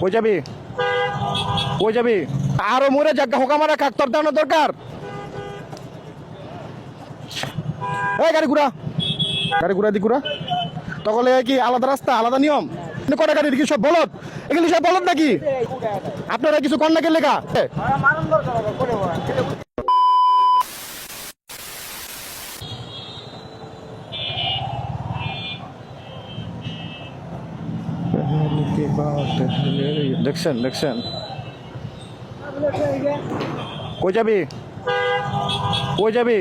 কই যাবি। হয়ে যাবি। আরও মরে যাক, হোকা মারা খাক, তোর দানো দরকার। এই গাড়ি ঘুরা। গাড়ি ঘুরা দি, ঘুরা। তখন কি আলাদা রাস্তা, আলাদা নিয়ম? কটা গাড়ি কি সব বলদ? এগুলি সব বলদ নাকি? আপনারা কিছু কন্যাকে লেখা? দেখছেন দেখছেন। কই যাবি? কই যাবি?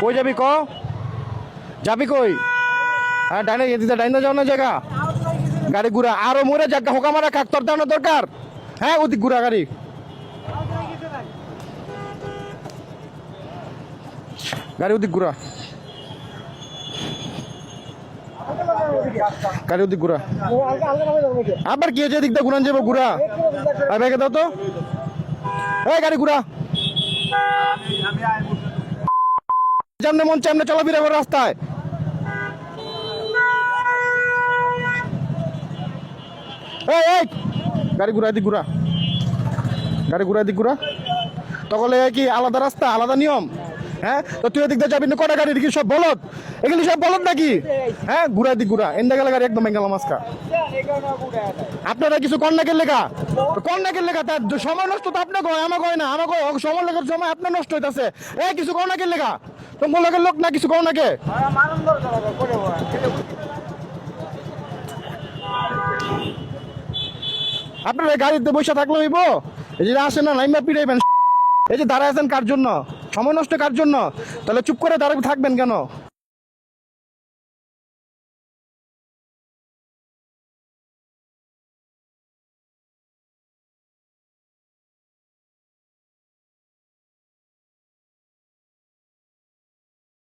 কই যাবি ক? যাবি কই? হ্যাঁ ডাইনে এদিকে ডাইনে যাও না জায়গা। গাড়ি ঘুরা। আরও মরে জায়গা হোকা মারা কাক তোর দানো দরকার? হ্যাঁ ওদিক ঘুরা গাড়ি। গাড়ি ওদিক ঘুরা। গাড়ি ওদিক ঘুরা আবার কি হয়েছে? দিয়ে ঘুরান যাব ঘুরা আর দাও তো। এই গাড়ি ঘুরা যেমন মন চামনে চলাফেরা করে রাস্তায়। এই এই। গাড়ি ঘুরা দিক ঘুরা গাড়ি ঘুরা দিক ঘুরা তখন কি, আলাদা রাস্তা, আলাদা নিয়ম? হ্যাঁ? তো তুই এদিক দিয়ে যাবি না? কটা গাড়ি? দেখি সব বলদ। এগুলি সব বলদ নাকি? হ্যাঁ? ঘুরা। গেলে গাড়ি একদম বেঙ্গাল মাস্কা আপনারা কিছু কন্যাকের লেখা কন্যাকের লেখা তার সময় নষ্ট তো আপনাকে হয় আমাকে হয় না, আমাকে। সময় লেখার সময় আপনার নষ্ট হইতাছে। এই কিছু কন্যাকের লেখা তোমার লোকের লোক না, কিছু কন্যাকে আপনারা গাড়িতে বসে থাকলে হইব? এই যে আসেন না লাইমা পিড়াইবেন। এই যে দাঁড়ায় আছেন কার জন্য? সময় নষ্ট কার জন্য? তাহলে চুপ করে দাঁড়িয়ে থাকবেন কেন?